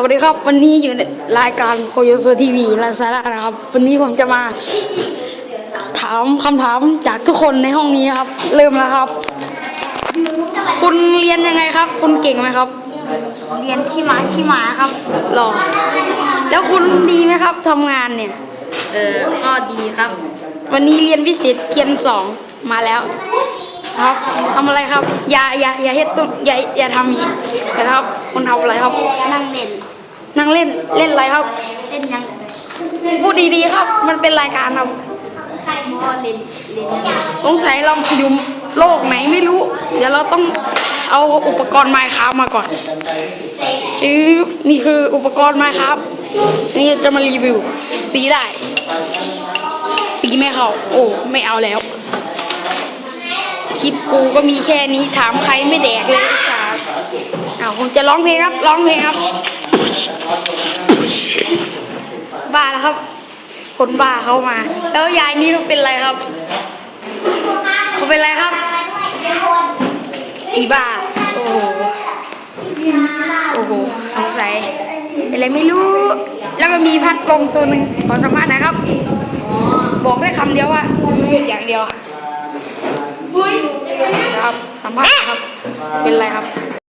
สวัสดีครับ วันนี้อยู่ในรายการโคโยโซทีวีลาซาร่านะครับ วันนี้ผมจะมา ถามคำถามจากทุกคนในห้องนี้ครับ เริ่มแล้วครับ คุณเรียนยังไงครับ คุณเก่งไหมครับเรียนขี้หมาขี้หมาครับหรอแล้วคุณดีไหมครับทำงานเนี่ย เออก็ดีครับ วันนี้เรียนวิสิตเทียนสองมาแล้ว ครับทำอะไรครับ อย่าอย่าอย่าเฮ็ดตุ้อย่าอย่าทำอย่างนี้นะครับ คุณทำอะไรครับ นั่งเล่น นั่งเล่น เล่นอะไรครับ เล่นยังพูดดีๆครับ มันเป็นรายการครับใช่พ่อเล่นเล่นสงสัยเราอยู่โลกไหนไม่รู้ เดี๋ยวเราต้องเอาอุปกรณ์ไมค์ครับมาก่อนชื่อนี่คืออุปกรณ์ไมค์ครับ นี่จะมารีวิว ตีได้ ตีไม่เข้า โอ้ไม่เอาแล้ว คลิปกูก็มีแค่นี้ถามใครไม่แดกเลยไอ้สาวผมจะร้องเพลงครับ ร้องเพลงครับ บ้าแล้วครับ คนบ้าเข้ามา แล้วยายนี่เป็นไรครับเขาเป็นไรครับ อีบ้า โอ้โห โอ้โหสงสัยเป็นอะไรไม่รู้ แล้วก็มีพัดลมตัวหนึ่งขอสัมภาษณ์นะครับ บอกได้คำเดียวว่าหยุดอย่างเดียวนะครับสัมภาษณ์ครับ เป็นไรครับ